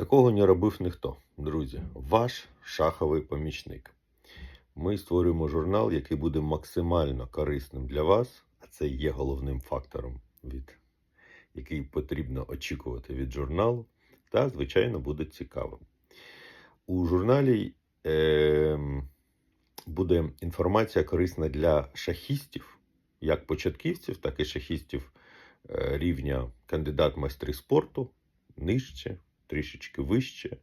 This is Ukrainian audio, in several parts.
Такого не робив ніхто, друзі. Ваш шаховий помічник. Ми створюємо журнал, який буде максимально корисним для вас, а це є головним фактором, від, який потрібно очікувати від журналу, та, звичайно, буде цікавим. У журналі е, буде інформація корисна для шахістів, як початківців, так і шахістів е, рівня кандидат майстри спорту, нижче, трішечки вище.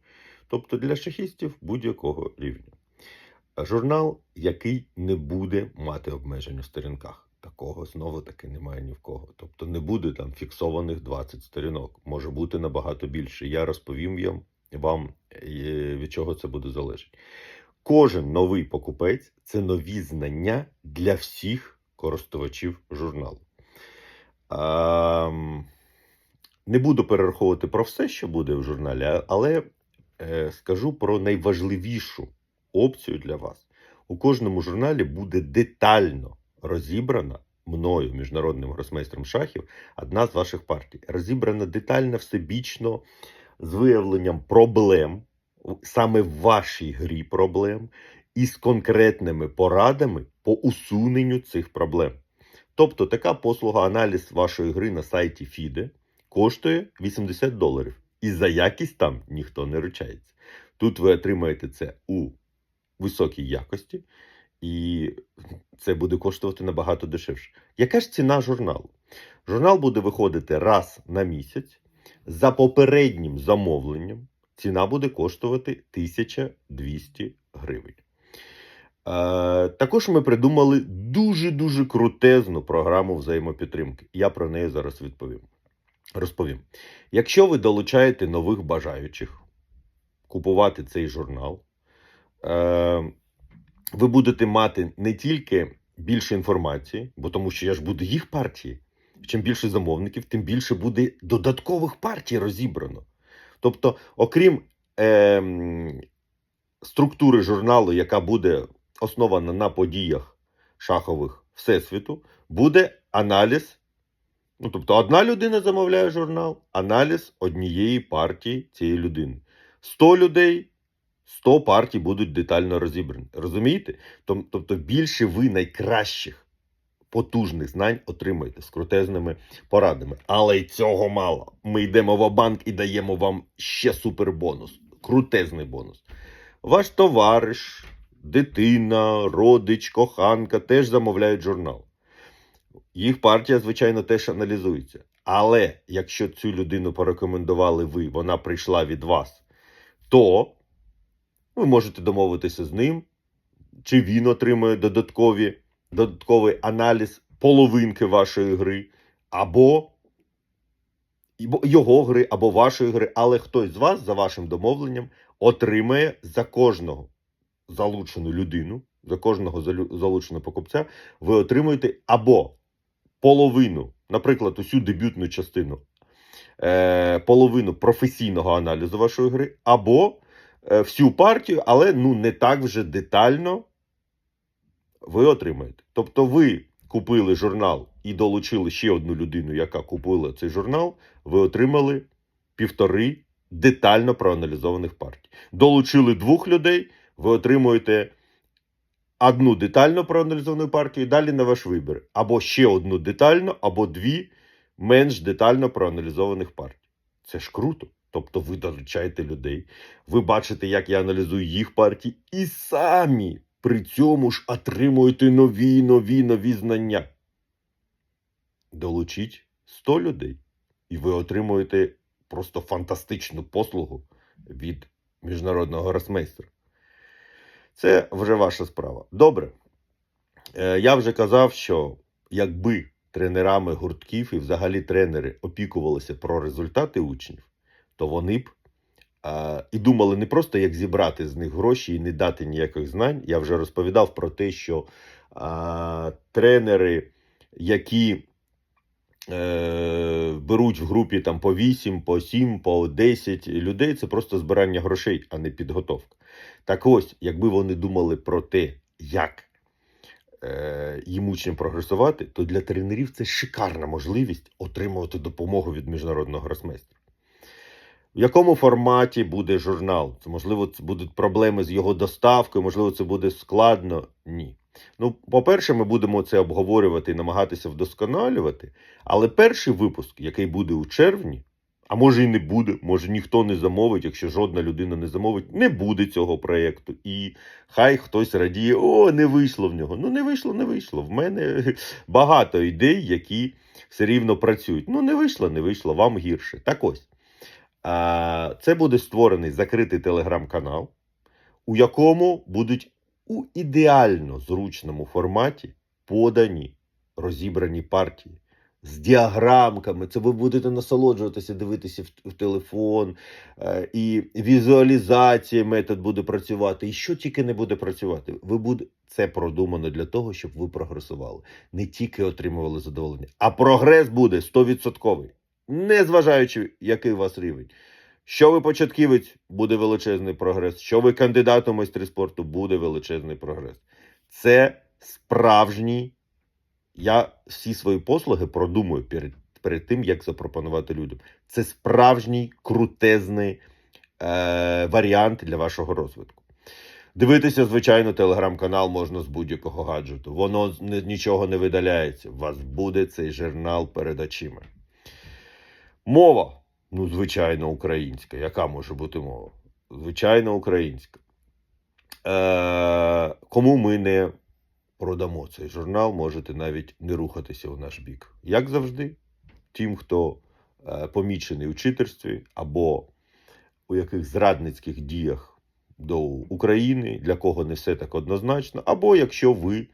Тобто для шахістів будь-якого рівня. Журнал, який не буде мати обмежень у сторінках. Такого знову таки немає ні в кого. Тобто не буде там фіксованих 20 сторінок. Може бути набагато більше. Я розповім вам, е, від чого це буде залежати. Кожен новий покупець це нові знання для всіх користувачів журналу. А, не буду перераховувати про все, що буде в журналі, але е, скажу про найважливішу опцію для вас. У кожному журналі буде детально розібрана мною, міжнародним гросмейстром шахів, одна з ваших партій. Розібрана детально, всебічно, з виявленням проблем, саме в вашій грі проблем, і з конкретними порадами по усуненню цих проблем. Тобто така послуга аналіз вашої гри на сайті FIDE коштує 80 доларів. І за якість там ніхто не ручається. Тут ви отримаєте це у високій якості, і це буде коштувати набагато дешевше. Яка ж ціна журналу? Журнал буде виходити раз на місяць. За попереднім замовленням ціна буде коштувати 1200 гривень. Е, також ми придумали дуже-дуже крутезну програму взаємопідтримки. Я про неї зараз відповім. Розповім. Якщо ви долучаєте нових бажаючих купувати цей журнал, е, ви будете мати не тільки більше інформації, бо тому що я ж буду їх партії. Чим більше замовників, тим більше буде додаткових партій розібрано. Тобто, окрім е, структури журналу, яка буде основана на подіях шахових Всесвіту, буде аналіз. Ну, тобто, одна людина замовляє журнал, аналіз однієї партії цієї людини. 100 людей, 100 партій будуть детально розібрані. Розумієте? Тобто, більше ви найкращих потужних знань отримаєте з крутезними порадами. Але й цього мало. Ми йдемо в банк і даємо вам ще супербонус. Крутезний бонус. Ваш товариш, дитина, родич, коханка теж замовляють журнал. Їх партія, звичайно, теж аналізується. Але якщо цю людину порекомендували ви, вона прийшла від вас, то ви можете домовитися з ним, чи він отримує додаткові, додатковий аналіз половинки вашої гри, або його гри, або вашої гри, але хтось з вас, за вашим домовленням, отримає за кожного залучену людину, за кожного залученого покупця, ви отримуєте або половину, наприклад, усю дебютну частину, е, половину професійного аналізу вашої гри, або е, всю партію, але ну не так вже детально ви отримаєте. Тобто ви купили журнал і долучили ще одну людину, яка купила цей журнал, ви отримали півтори детально проаналізованих партій. Долучили двох людей, ви отримуєте одну детально проаналізовану партію, і далі на ваш вибір. Або ще одну детально, або дві менш детально проаналізованих партій. Це ж круто. Тобто ви долучаєте людей, ви бачите, як я аналізую їх партії, і самі при цьому ж отримуєте нові, нові, нові знання. Долучіть 100 людей, і ви отримуєте просто фантастичну послугу від міжнародного гросмейстера. Це вже ваша справа. Добре. Е, я вже казав, що якби тренерами гуртків і взагалі тренери опікувалися про результати учнів, то вони б а, і думали не просто як зібрати з них гроші і не дати ніяких знань. Я вже розповідав про те, що а, тренери, які е, беруть в групі там по 8, по 7, по 10 людей, це просто збирання грошей, а не підготовка. Так ось, якби вони думали про те, як е, їм учням прогресувати, то для тренерів це шикарна можливість отримувати допомогу від міжнародного гросмейстра. В якому форматі буде журнал? Це, можливо, це будуть проблеми з його доставкою, можливо, це буде складно. Ні. Ну, по-перше, ми будемо це обговорювати і намагатися вдосконалювати. Але перший випуск, який буде у червні, а може і не буде, може ніхто не замовить, якщо жодна людина не замовить, не буде цього проєкту. І хай хтось радіє, о, не вийшло в нього. Ну, не вийшло, не вийшло. В мене багато ідей, які все рівно працюють. Ну, не вийшло, не вийшло, вам гірше. Так ось. Це буде створений закритий телеграм-канал, у якому будуть у ідеально зручному форматі подані розібрані партії з діаграмками. Це ви будете насолоджуватися, дивитися в, в телефон, е, і візуалізація метод буде працювати. І що тільки не буде працювати. Ви буде... Це продумано для того, щоб ви прогресували. Не тільки отримували задоволення, а прогрес буде 100%. Незважаючи, який у вас рівень. Що ви початківець, буде величезний прогрес. Що ви кандидат у майстри спорту, буде величезний прогрес. Це справжній. Я всі свої послуги продумую перед, перед тим, як запропонувати людям. Це справжній крутезний е, варіант для вашого розвитку. Дивитися, звичайно, телеграм-канал можна з будь-якого гаджету. Воно нічого не видаляється. У вас буде цей журнал перед очима. Мова. Ну, звичайно, українська. Яка може бути мова? Звичайно, українська. Е, кому ми не продамо цей журнал, можете навіть не рухатися у наш бік. Як завжди, тим, хто е, помічений у читерстві або у яких зрадницьких діях до України, для кого не все так однозначно, або якщо ви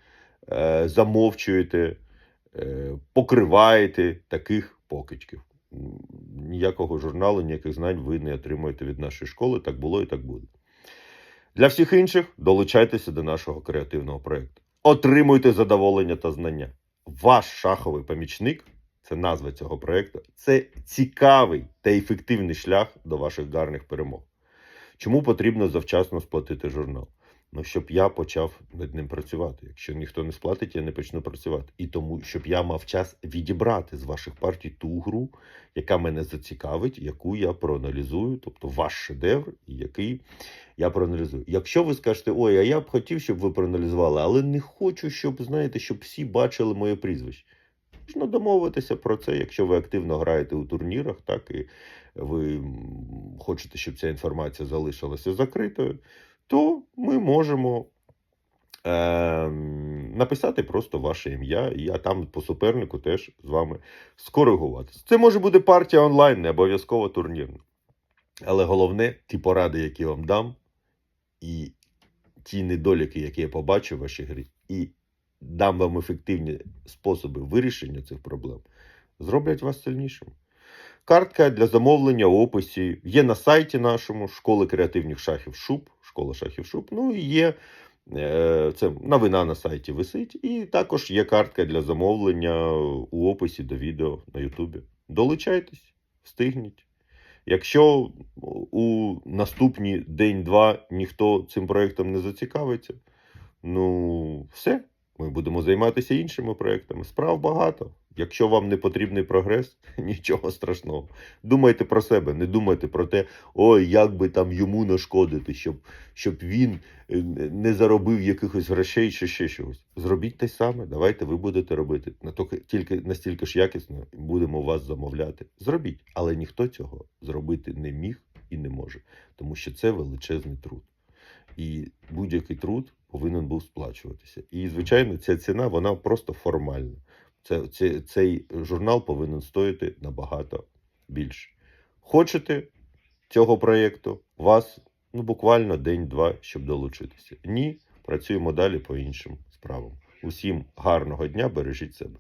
е, замовчуєте, е, покриваєте таких покидьків. Ніякого журналу, ніяких знань ви не отримуєте від нашої школи. Так було і так буде. Для всіх інших долучайтеся до нашого креативного проєкту. Отримуйте задоволення та знання. Ваш шаховий помічник це назва цього проєкту. Це цікавий та ефективний шлях до ваших гарних перемог. Чому потрібно завчасно сплатити журнал? Ну, щоб я почав над ним працювати. Якщо ніхто не сплатить, я не почну працювати. І тому, щоб я мав час відібрати з ваших партій ту гру, яка мене зацікавить, яку я проаналізую, тобто ваш шедевр, який я проаналізую. Якщо ви скажете, ой, а я б хотів, щоб ви проаналізували, але не хочу, щоб знаєте, щоб всі бачили моє прізвище. Можна домовитися про це, якщо ви активно граєте у турнірах, так і ви хочете, щоб ця інформація залишилася закритою, то ми можемо ем, написати просто ваше ім'я, і я там по супернику теж з вами скоригуватися. Це може бути партія онлайн, не обов'язково турнірна. Але головне, ті поради, які вам дам, і ті недоліки, які я побачу в вашій грі, і дам вам ефективні способи вирішення цих проблем, зроблять вас сильнішим. Картка для замовлення у описі є на сайті нашому школи креативних шахів Шуб, школа шахів Шуб. Ну і є е, це новина на сайті висить. І також є картка для замовлення у описі до відео на Ютубі. Долучайтесь, встигніть. Якщо у наступні день-два ніхто цим проєктом не зацікавиться, ну все, ми будемо займатися іншими проєктами. Справ багато. Якщо вам не потрібний прогрес, нічого страшного. Думайте про себе, не думайте про те, ой, як би там йому нашкодити, щоб, щоб він е, не заробив якихось грошей чи ще чогось. Зробіть те саме, давайте ви будете робити. Тільки настільки ж якісно будемо вас замовляти. Зробіть, але ніхто цього зробити не міг і не може, тому що це величезний труд. І будь-який труд повинен був сплачуватися. І, звичайно, ця ціна вона просто формальна. Це, це, цей журнал повинен стоїти набагато більше. Хочете цього проєкту? Вас ну, буквально день-два, щоб долучитися. Ні, працюємо далі по іншим справам. Усім гарного дня, бережіть себе.